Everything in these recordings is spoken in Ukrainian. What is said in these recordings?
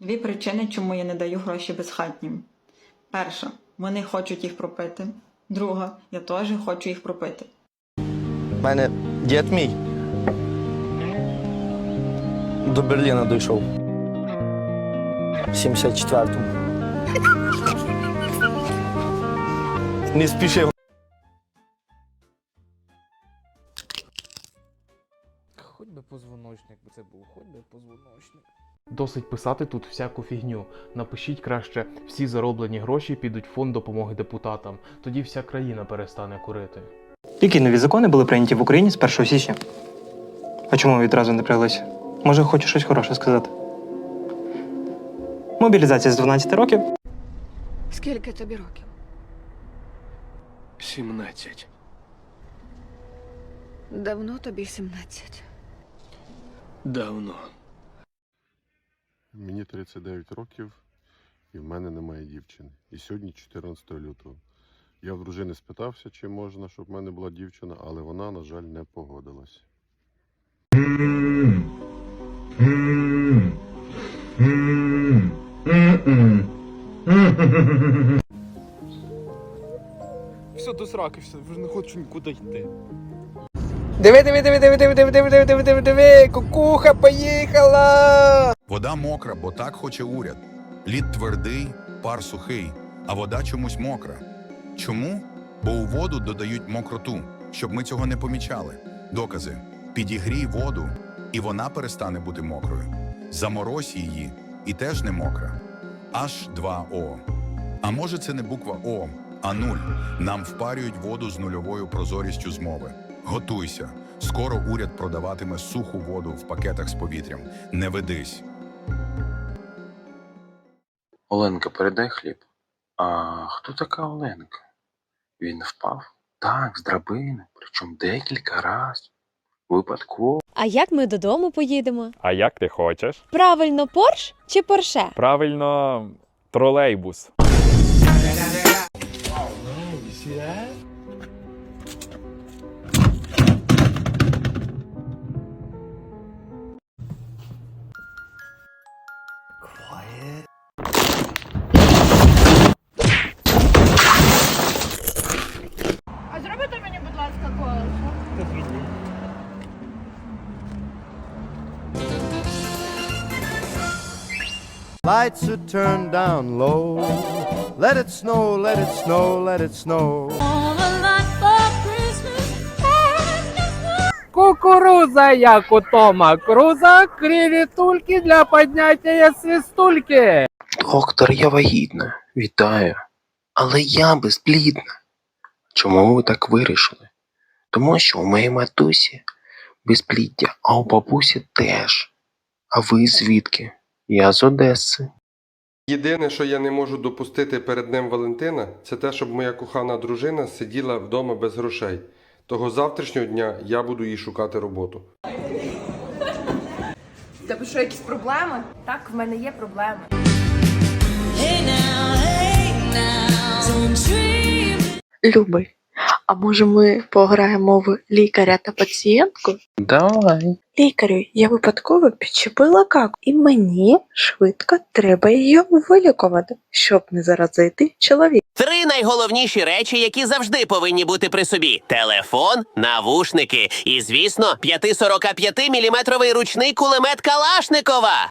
Дві причини, чому я не даю гроші безхатнім. Перша, вони хочуть їх пропити. Друга, я теж хочу їх пропити. У мене дід мій до Берліна дійшов. В 74-му. Не спішив. Хоч би позвоночник би це був, хоч би позвоночник. Досить писати тут всяку фігню. Напишіть краще, всі зароблені гроші підуть в фонд допомоги депутатам. Тоді вся країна перестане курити. Які нові закони були прийняті в Україні з 1 січня? А чому відразу не прилися? Може, хочу щось хороше сказати? Мобілізація з 12 років. Скільки тобі років? 17. Давно тобі 17. Давно. Мені 39 років, і в мене немає дівчини. І сьогодні 14 лютого. Я в дружини спитався, чи можна, щоб в мене була дівчина, але вона, на жаль, не погодилась. Все до сраки, все, вже не хочу нікуди йти. Диви, диви, диви, диви, диви, диви, диви, диви, диви, диви, диви, кукуха поїхала! Вода мокра, бо так хоче уряд. Лід твердий, пар сухий, а вода чомусь мокра. Чому? Бо у воду додають мокроту, щоб ми цього не помічали. Докази: підігрій воду, і вона перестане бути мокрою. Заморозь її, і теж не мокра. H2O. А може, це не буква О, а нуль. Нам впарюють воду з нульовою прозорістю змови. Готуйся. Скоро уряд продаватиме суху воду в пакетах з повітрям. Не ведись. Оленка, передай хліб. А хто така Оленка? Він впав? Так, з драбини, причому декілька разів. Випадково. А як ми додому поїдемо? А як ти хочеш? Правильно, Порш чи Порше? Правильно, тролейбус. Lights are turned down low. Let it snow, let it snow, let it snow. Кукуруза, як у Тома Круза, криві тульки для підняття свистульки. Доктор, я вагітна. Вітаю. Але я безплідна. Чому ви так вирішили? Тому що у моїй матусі безпліддя, а у бабусі теж. А ви звідки? Я з Одеси. Єдине, що я не можу допустити перед Днем Валентина, це те, щоб моя кохана дружина сиділа вдома без грошей. Того завтрашнього дня я буду їй шукати роботу. Тебе що, якісь проблеми? Так, в мене є проблеми. Любий, а може ми пограємо в лікаря та пацієнтку? Давай. Лікарю, я випадково підчепила каку, і мені швидко треба її вилікувати, щоб не заразити чоловіка. Три найголовніші речі, які завжди повинні бути при собі: телефон, навушники і, звісно, 5,45 міліметровий ручний кулемет Калашникова.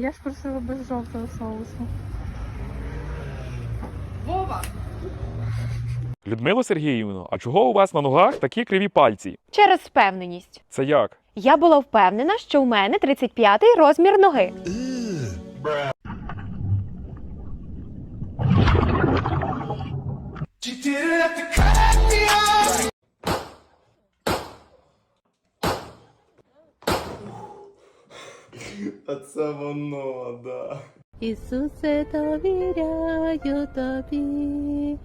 Я ж просила без жовтого соусу. Вова! Людмило Сергіївно, а чого у вас на ногах такі криві пальці? Через впевненість. Це як? Я була впевнена, що у мене 35-й розмір ноги. А це воно, да. Ісусе, довіряю тобі.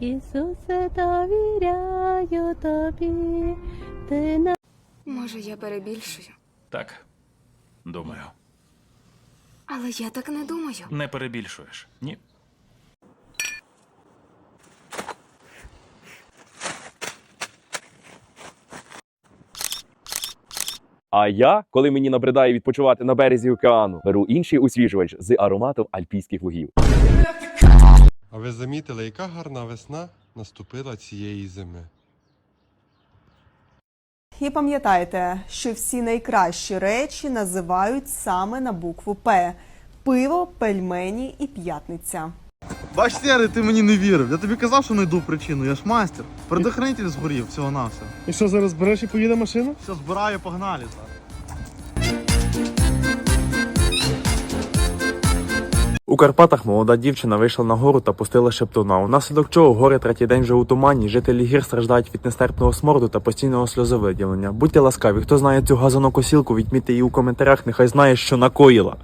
Ісусе, довіряю тобі. Ти на Може, я перебільшую. Так. Думаю. Але я так не думаю. Не перебільшуєш. Ні. А я, коли мені набридає відпочивати на березі океану, беру інший освіжувач з ароматом альпійських лугів. А ви замітили, яка гарна весна наступила цієї зими? І пам'ятайте, що всі найкращі речі називають саме на букву П: пиво, пельмені і п'ятниця. Бач, Сєри, ти мені не вірив. Я тобі казав, що знайду причину. Я ж мастер. Предохранитель згорів, всього на все. І що зараз береш і поїде машина? Все, збираю, погнали зараз. У Карпатах молода дівчина вийшла на гору та пустила шептуна. Унаслідок чого гори третій день вже у тумані. Жителі гір страждають від нестерпного сморду та постійного сльозовиділення. Будьте ласкаві, хто знає цю газонокосілку, відмітьте її у коментарях, нехай знає, що накоїла.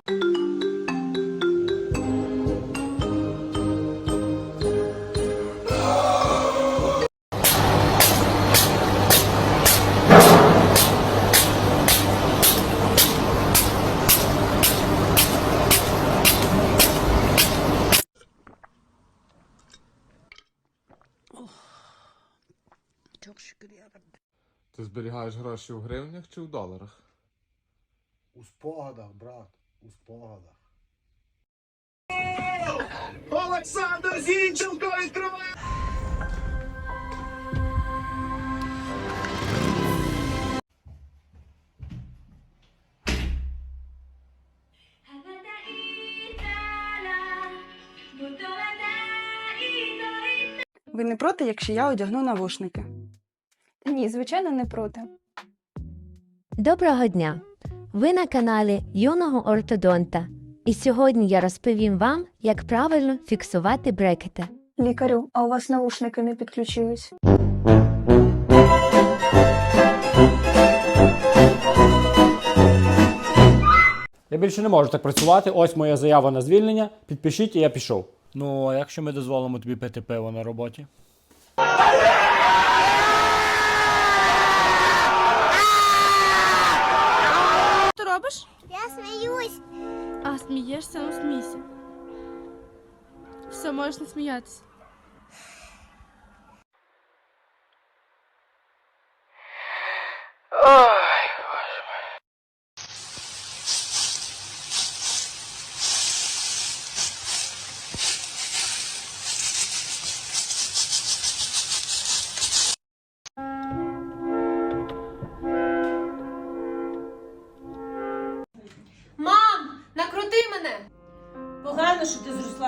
Зберігаєш гроші в гривнях чи в доларах? У спогадах, брат, у спогадах. Олександр Зінченко відкриває! Ви не проти, якщо я одягну навушники? Ні, звичайно, не проти. Доброго дня! Ви на каналі юного ортодонта. І сьогодні я розповім вам, як правильно фіксувати брекети. Лікарю, а у вас наушники не підключились. Я більше не можу так працювати. Ось моя заява на звільнення. Підпишіть, і я пішов. Ну, а якщо ми дозволимо тобі пити пиво на роботі? Що робиш? Я сміюсь. А, смієшся, ну смійся. Все, можеш не сміятися. Мам,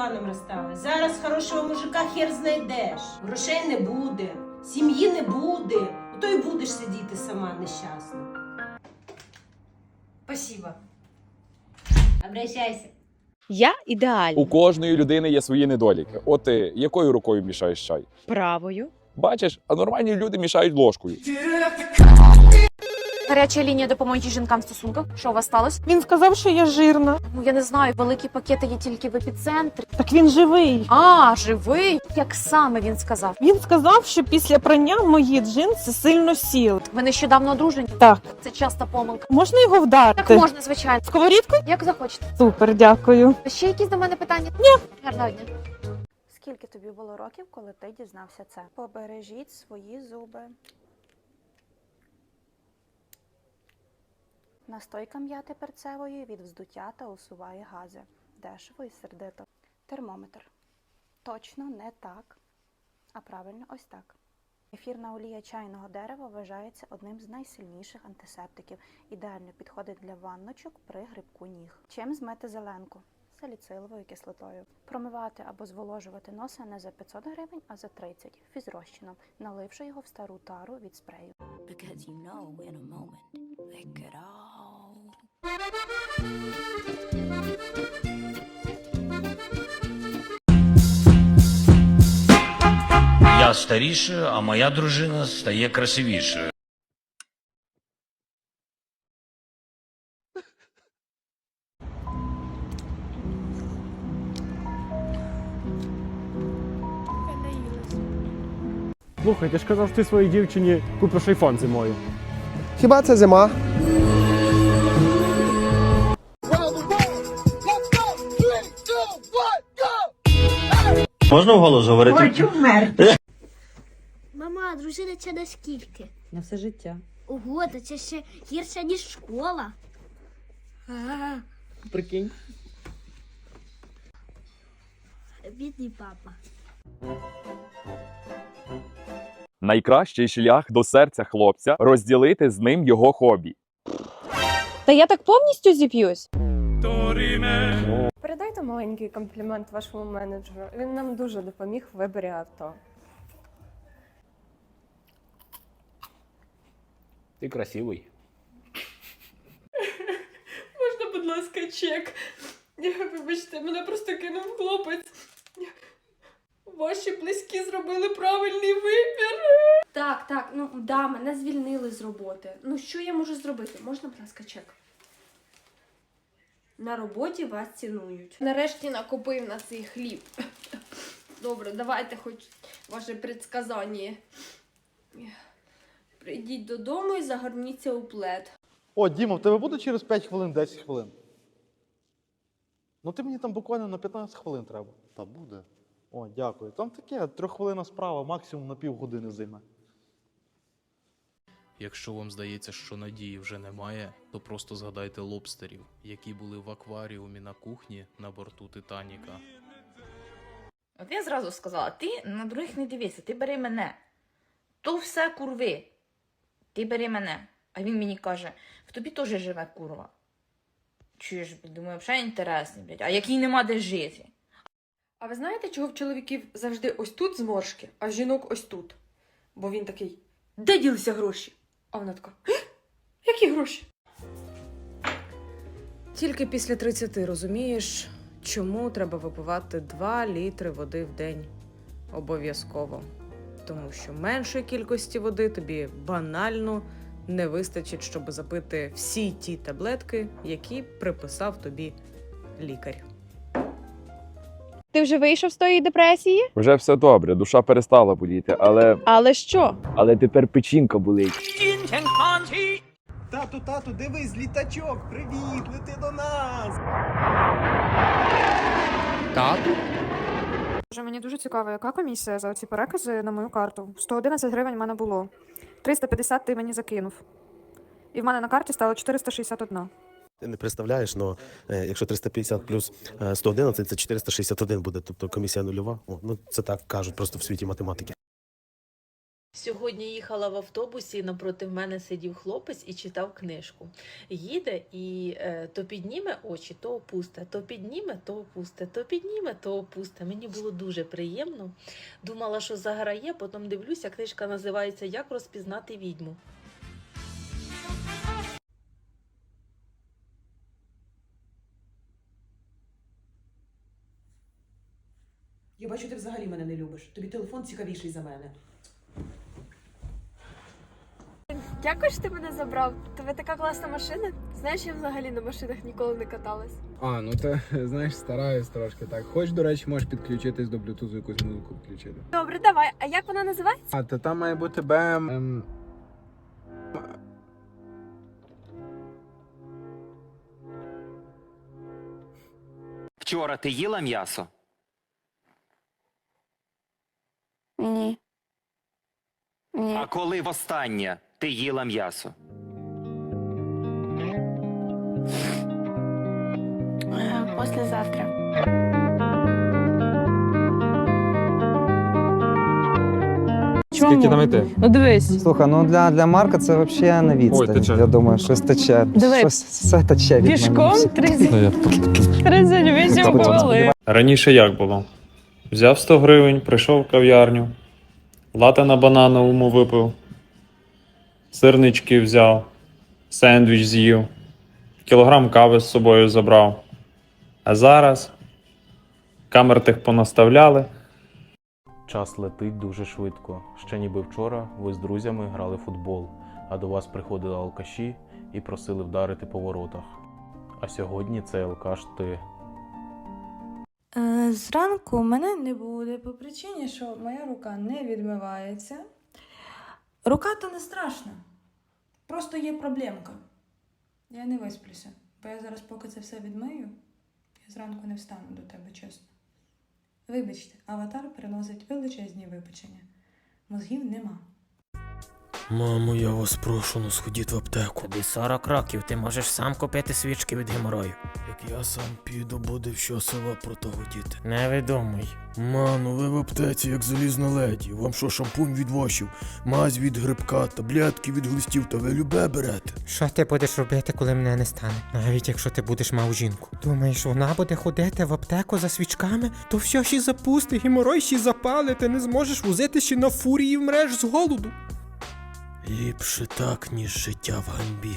Русланом розсталась. Зараз хорошого мужика хер знайдеш. Грошей не буде, сім'ї не буде. То й будеш сидіти сама нещасна. Спасибо. Обращайся. Я ідеальна. У кожної людини є свої недоліки. От ти якою рукою мішаєш чай? Правою. Бачиш, а нормальні люди мішають ложкою. Гаряча лінія допомоги жінкам в стосунках. Що у вас сталося? Він сказав, що я жирна. Ну я не знаю, великі пакети є тільки в епіцентрі. Так він живий. А, живий? Як саме він сказав? Він сказав, що після прання мої джинси сильно сіли. Ви нещодавно одружені? Так. Це часта помилка. Можна його вдарити? Так можна, звичайно. Сковорідкою? Як захочете. Супер, дякую. Ще якісь до мене питання? Ні. Гарного дня. Скільки тобі було років, коли ти дізнався це? Побережіть свої зуби. Настойка м'яти перцевої від вздуття та усуває гази. Дешево і сердито. Термометр. Точно не так, а правильно ось так. Ефірна олія чайного дерева вважається одним з найсильніших антисептиків. Ідеально підходить для ванночок при грибку ніг. Чим змити зеленку? Саліциловою кислотою. Промивати або зволожувати носа не за 500 гривень, а за 30 фізрозчином, наливши його в стару тару від спрею. Я старішаю, а моя дружина стає красивішою. Слухай, ти ж казав, ти своїй дівчині купиш айфон зимою. Хіба це зима? Можна вголос говорити? Мама, дружина це наскільки? На все життя. Ого, та це ще гірше, ніж школа. А, Прикинь. бідний папа. Найкращий шлях до серця хлопця розділити з ним його хобі. Та я так повністю зіп'юсь. Передайте маленький комплімент вашому менеджеру. Він нам дуже допоміг в виборі авто. Ти красивий. Можна, будь ласка, чек. Вибачте, мене просто кинув хлопець. Ваші близькі зробили правильний вибір. Так, так, ну да, мене звільнили з роботи. Ну що я можу зробити? Можна, будь ласка, чек? На роботі вас цінують. Нарешті накупив на цей хліб. Добре, давайте хоч ваше предсказання. Прийдіть додому і загорніться у плед. О, Діма, в тебе буде через 5 хвилин 10 хвилин. Ну ти мені там буквально на 15 хвилин треба. Та буде. О, дякую. Там таке трьоххвилинна справа, максимум на півгодини займе. Якщо вам здається, що надії вже немає, то просто згадайте лобстерів, які були в акваріумі на кухні на борту Титаніка. От я зразу сказала: ти на других не дивися, ти бери мене. То все курви. Ти бери мене. А він мені каже: в тобі теж живе курва. Чуєш, думаю, взагалі інтересний, блядь, а який нема де жити. А ви знаєте, чого в чоловіків завжди ось тут зморшки, а в жінок ось тут? Бо він такий, де ділися гроші? А вона така, «Е? які гроші? Тільки після 30 розумієш, чому треба випивати 2 літри води в день обов'язково. Тому що меншої кількості води тобі банально не вистачить, щоб запити всі ті таблетки, які приписав тобі лікар. Ти вже вийшов з тої депресії? Вже все добре, душа перестала боліти, але. Але що? Але тепер печінка болить. Тату, тату, дивись, літачок! Привіт, лети до нас! Тату? Вже мені дуже цікаво, яка комісія за ці перекази на мою карту. 111 гривень в мене було. 350 ти мені закинув. І в мене на карті стало 461. Ти не представляєш, але якщо 350 плюс е, 111, це 461 буде, тобто комісія нульова. О, ну це так кажуть просто в світі математики. Сьогодні їхала в автобусі, напроти мене сидів хлопець і читав книжку. Їде і е, то підніме очі, то опусте, то підніме, то опусте, то підніме, то опусте. Мені було дуже приємно. Думала, що заграє, потім дивлюся, книжка називається Як розпізнати відьму. Я бачу, ти взагалі мене не любиш. Тобі телефон цікавіший за мене. Дякую, що ти мене забрав. Тебе така класна машина. Знаєш, я взагалі на машинах ніколи не каталась. А, ну то знаєш, стараюсь трошки так. Хоч, до речі, можеш підключитись до Bluetooth якусь музику включити. Добре, давай. А як вона називається? А, то там має бути БМ. Ем... Вчора ти їла м'ясо? Ні. Ні. А коли востаннє ти їла м'ясо? Послезавтра. Скільки там йти? Ну дивись. Слухай, ну для, для Марка це взагалі на відстані. тече. Я думаю, щось тече. Дивись. Щось все тече від мене. Пішком 38 хвилин. Раніше як було? Взяв 100 гривень, прийшов в кав'ярню, лате на банановому випив, сирнички взяв, сендвіч з'їв, кілограм кави з собою забрав. А зараз камер тих понаставляли. Час летить дуже швидко. Ще ніби вчора ви з друзями грали в футбол, а до вас приходили алкаші і просили вдарити по воротах. А сьогодні цей алкаш ти. Е, Зранку мене не буде по причині, що моя рука не відмивається. Рука то не страшна. Просто є проблемка. Я не висплюся, бо я зараз, поки це все відмию, я зранку не встану до тебе, чесно. Вибачте, аватар переносить величезні вибачення. Мозгів нема. Мамо, я вас прошу, ну сходіть в аптеку. Тобі 40 років, ти можеш сам купити свічки від геморою. Як я сам піду, буде що село про того діти. Не видумуй. Ма, ну ви в аптеці, як залізна леді. Вам що, шампунь від вошів, мазь від грибка, таблетки від глистів, та ви любе берете. Що ти будеш робити, коли мене не стане? Навіть якщо ти будеш мав жінку. Думаєш, вона буде ходити в аптеку за свічками, то все ще запусти, геморой ще запали, ти не зможеш возити ще на фурії вмреш з голоду. Ліпше так, ніж життя в ганьбі.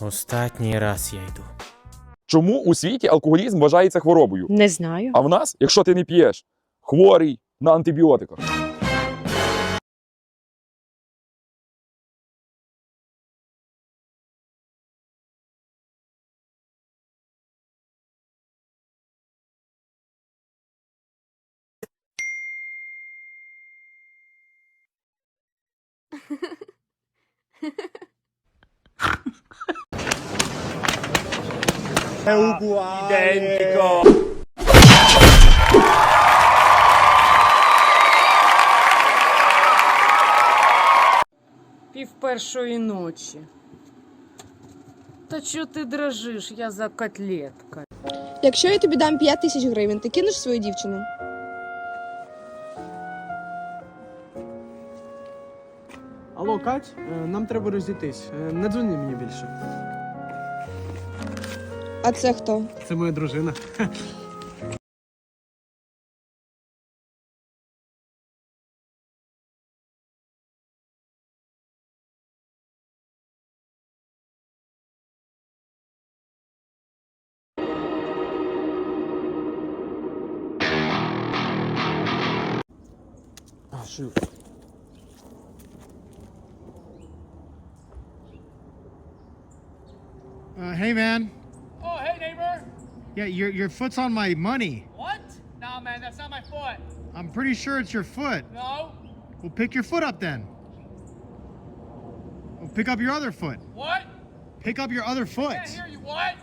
Останній раз я йду. Чому у світі алкоголізм вважається хворобою? Не знаю. А в нас, якщо ти не п'єш, хворий на антибіотиках. Ідентико. Пів першої ночі. Та чого ти дрожиш? Я за котлетка. Якщо я тобі дам 5 тисяч гривень, ти кинеш свою дівчину? Алло, Кать, е, нам треба розійтись. Е, Не дзвони мені більше. А це хто? Це моя дружина. Uh, hey, man. Oh, hey, neighbor. Yeah, your your foot's on my money. What? Nah, man, that's not my foot. I'm pretty sure it's your foot. No. Well, pick your foot up then. Well, pick up your other foot. What? Pick up your other foot. I Can't hear you. What?